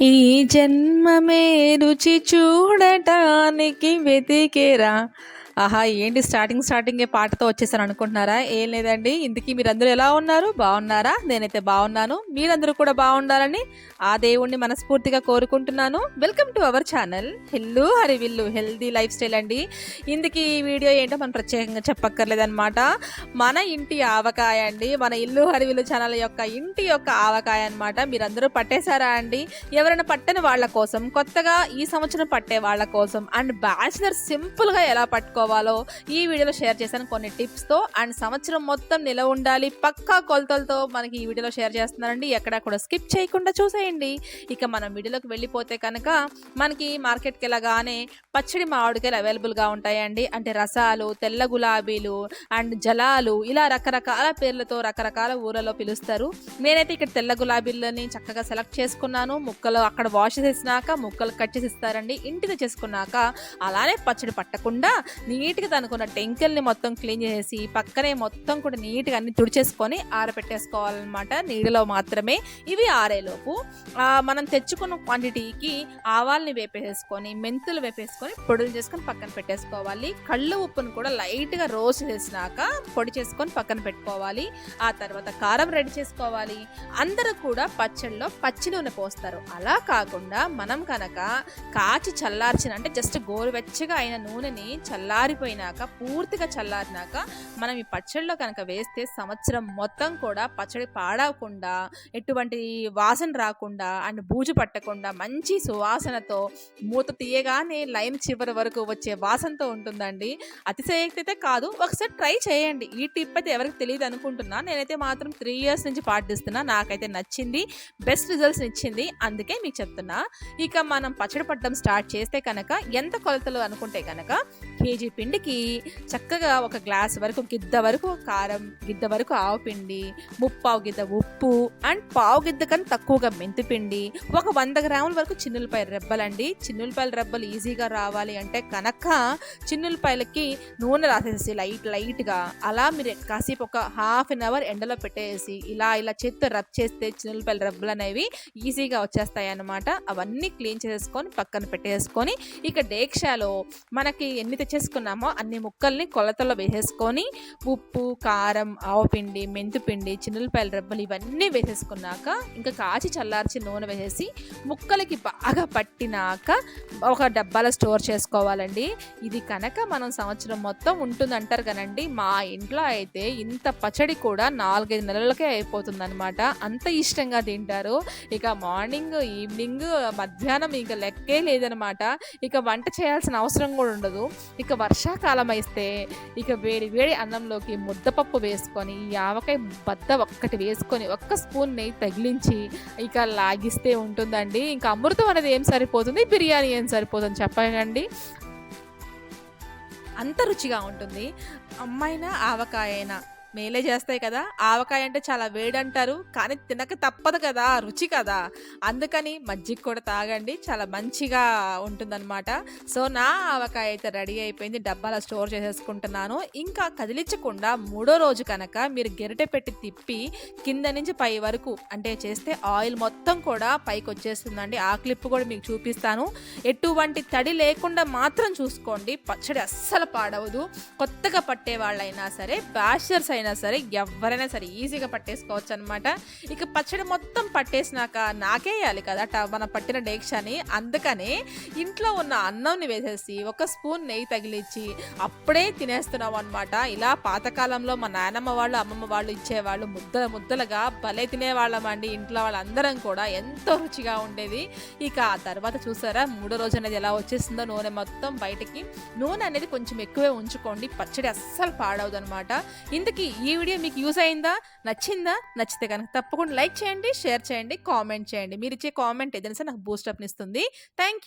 ఈ జన్మమే రుచి చూడటానికి వెతికేరా. ఆహా ఏంటి స్టార్టింగ్ స్టార్టింగే పాటతో వచ్చేసాను అనుకుంటున్నారా? ఏం లేదండి. ఇంతకీ మీరందరూ ఎలా ఉన్నారు? బాగున్నారా? నేనైతే బాగున్నాను. మీరందరూ కూడా బాగుండాలని ఆ దేవుణ్ణి మనస్ఫూర్తిగా కోరుకుంటున్నాను. వెల్కమ్ టు అవర్ ఛానల్ హెల్లు హరివిల్లు హెల్దీ లైఫ్ స్టైల్ అండి. ఇందుకీ ఈ వీడియో ఏంటో మనం ప్రత్యేకంగా చెప్పక్కర్లేదన్నమాట. మన ఇంటి ఆవకాయ అండి. మన ఇల్లు హరివిల్లు ఛానల్ యొక్క ఇంటి యొక్క ఆవకాయ అనమాట మీరందరూ పట్టేశారా అండి? ఎవరైనా పట్టని వాళ్ళ కోసం కొత్తగా ఈ సంవత్సరం పట్టే వాళ్ళ కోసం అండ్ బ్యాచిలర్ సింపుల్గా ఎలా పట్టుకో ఈ వీడియోలో షేర్ చేశాను కొన్ని టిప్స్తో. అండ్ సంవత్సరం మొత్తం నిలవ ఉండాలి పక్కా కొలతలతో మనకి ఈ వీడియోలో షేర్ చేస్తున్నారండి. ఎక్కడా కూడా స్కిప్ చేయకుండా చూసేయండి. ఇక మనం వీడియోలోకి వెళ్ళిపోతే కనుక మనకి మార్కెట్కి వెళ్ళగానే పచ్చడి మామిడికాయలు అవైలబుల్గా ఉంటాయండి. అంటే రసాలు తెల్ల గులాబీలు అండ్ జలాలు ఇలా రకరకాల పేర్లతో రకరకాల ఊర్లలో పిలుస్తారు. నేనైతే ఇక్కడ తెల్ల గులాబీలని చక్కగా సెలెక్ట్ చేసుకున్నాను. ముక్కలు అక్కడ వాష్ చేసినాక ముక్కలు కట్ చేసి ఇస్తారండి. ఇంటికి చేసుకున్నాక అలానే పచ్చడి పట్టకుండా నీట్గా తనుకున్న టెంకెల్ని మొత్తం క్లీన్ చేసి పక్కనే మొత్తం కూడా నీట్గా అన్ని తుడిచేసుకొని ఆరబెట్టేసుకోవాలన్నమాట నీడలో మాత్రమే. ఇవి ఆరేలోపు. మనం తెచ్చుకున్న క్వాంటిటీకి ఆవాల్ని వేపేసుకొని మెంతులు వేపేసుకొని పొడులు చేసుకొని పక్కన పెట్టేసుకోవాలి. కళ్ళు ఉప్పును కూడా లైట్గా రోస్ట్ చేసినాక పొడి చేసుకొని పక్కన పెట్టుకోవాలి. ఆ తర్వాత కారం రెడీ చేసుకోవాలి. అందరూ కూడా పచ్చళ్ళలో పచ్చి నూనె పోస్తారు. అలా కాకుండా మనం కనుక కాచి చల్లార్చిన అంటే జస్ట్ గోరువెచ్చగా అయిన నూనెని చల్లారిపోయినాక పూర్తిగా చల్లారినాక మనం ఈ పచ్చడిలో కనుక వేస్తే సంవత్సరం మొత్తం కూడా పచ్చడి పాడవకుండా ఎటువంటి వాసన రాకుండా అండ్ బూజు పట్టకుండా మంచి సువాసనతో మూత తీయగానే లైన్ చివరి వరకు వచ్చే వాసనతో ఉంటుందండి. అతిశయక్తి అయితే కాదు ఒకసారి ట్రై చేయండి. ఈ టిప్ అయితే ఎవరికి తెలియదు అనుకుంటున్నా. నేనైతే మాత్రం త్రీ ఇయర్స్ నుంచి పాటిస్తున్నా. నాకైతే నచ్చింది బెస్ట్ రిజల్ట్స్ ఇచ్చింది. అందుకే మీకు చెప్తున్నా. ఇక మనం పచ్చడి పట్టడం స్టార్ట్ చేస్తే కనుక ఎంత కొలతలు అనుకుంటే కనుక కేజీ పిండికి చక్కగా ఒక గ్లాస్ వరకు గిద్ద వరకు కారం గిద్ద వరకు ఆవు పిండి ముప్పావు గిద్ద ఉప్పు అండ్ పావు గిద్ద కన్నా తక్కువగా మెంతిపిండి ఒక వంద గ్రాముల వరకు చిన్నులపాయ రెబ్బలండి. చిన్నులపాయల రెబ్బలు ఈజీగా రావాలి అంటే కనుక చిన్నులపాయలకి నూనె రాసేసి లైట్ లైట్గా అలా మీరు కాసేపు ఒక హాఫ్ అన్ అవర్ ఎండలో పెట్టేసి ఇలా ఇలా చేత్తో రబ్ చేస్తే చిన్నులపాయల రెబ్బలు అనేవి ఈజీగా వచ్చేస్తాయి అన్నమాట అవన్నీ క్లీన్ చేసుకొని పక్కన పెట్టేసుకొని ఇక డేక్షాలో మనకి ఎన్ని తెచ్చేసుకున్నామో అన్ని ముక్కల్ని కొలతలో వేసేసుకొని ఉప్పు కారం ఆవపిండి మెంతిపిండి చిన్నలపాయల రెబ్బలు ఇవన్నీ వేసేసుకున్నాక ఇంకా కాచి చల్లార్చి నూనె వేసేసి ముక్కలకి బాగా పట్టినాక ఒక డబ్బాలో స్టోర్ చేసుకోవాలండి. ఇది కనుక మనం సంవత్సరం మొత్తం ఉంటుంది అంటారు కనండి మా ఇంట్లో అయితే ఇంత పచ్చడి కూడా నాలుగైదు నెలలకే అయిపోతుందనమాట అంత ఇష్టంగా తింటారు. ఇక మార్నింగ్ ఈవినింగ్ మధ్యాహ్నం ఇంకా లెక్కే లేదనమాట ఇక వంట చేయాల్సిన అవసరం కూడా ఉండదు. ఇక వర్షాకాలం అయితే ఇక వేడి వేడి అన్నంలోకి ముద్దపప్పు వేసుకొని ఈ ఆవకాయ బద్ద ఒక్కటి వేసుకొని ఒక్క స్పూన్ నెయ్యి తగిలించి ఇక లాగిస్తే ఉంటుందండి. ఇంకా అమృతం అనేది ఏం సరిపోతుంది? బిర్యానీ ఏం సరిపోతుంది? చెప్పండి అంత రుచిగా ఉంటుంది. అమ్మాయినా ఆవకాయ అయినా మేలే చేస్తాయి కదా. ఆవకాయ అంటే చాలా వేడంటారు. కానీ తినక తప్పదు కదా రుచి కదా. అందుకని మజ్జిగ కూడా తాగండి. చాలా మంచిగా ఉంటుందన్నమాట. సో నా ఆవకాయ అయితే రెడీ అయిపోయింది. డబ్బాలో స్టోర్ చేసేసుకుంటున్నాను. ఇంకా కదిలించకుండా మూడో రోజు కనుక మీరు గెరిటె పెట్టి తిప్పి కింద నుంచి పై వరకు అంటే చేస్తే ఆయిల్ మొత్తం కూడా పైకి వచ్చేస్తుందండి. ఆ క్లిప్ కూడా మీకు చూపిస్తాను. ఎటువంటి తడి లేకుండా మాత్రం చూసుకోండి. పచ్చడి అస్సలు పాడవదు. కొత్తగా పట్టే వాళ్ళైనా సరే బ్యాషర్స్ అయినా సరే ఎవరైనా సరే ఈజీగా పట్టేసుకోవచ్చు అనమాట ఇక పచ్చడి మొత్తం పట్టేసినాక నాకేయాలి కదా ట- మనం పట్టిన డేక్షాని. అందుకనే ఇంట్లో ఉన్న అన్నంని వేసేసి ఒక స్పూన్ నెయ్యి తగిలిచ్చి అప్పుడే తినేస్తున్నాం అనమాట ఇలా పాతకాలంలో మా నాయనమ్మ వాళ్ళు అమ్మమ్మ వాళ్ళు ఇచ్చేవాళ్ళు ముద్దల ముద్దలుగా భలే తినేవాళ్ళం అండి. ఇంట్లో వాళ్ళందరం కూడా ఎంతో రుచిగా ఉండేది. ఇక ఆ తర్వాత చూసారా మూడో రోజు అనేది ఎలా వచ్చేసిందో నూనె మొత్తం బయటికి. నూనె అనేది కొంచెం ఎక్కువే ఉంచుకోండి. పచ్చడి అస్సలు పాడవదు అనమాట ఇందుకు ఈ వీడియో మీకు యూస్ అయిందా? నచ్చిందా? నచ్చితే కనుక తప్పకుండా లైక్ చేయండి షేర్ చేయండి కామెంట్ చేయండి. మీరు ఇచ్చే కామెంట్ ఏదైనా సరే నాకు బూస్టప్ని ఇస్తుంది. Thank you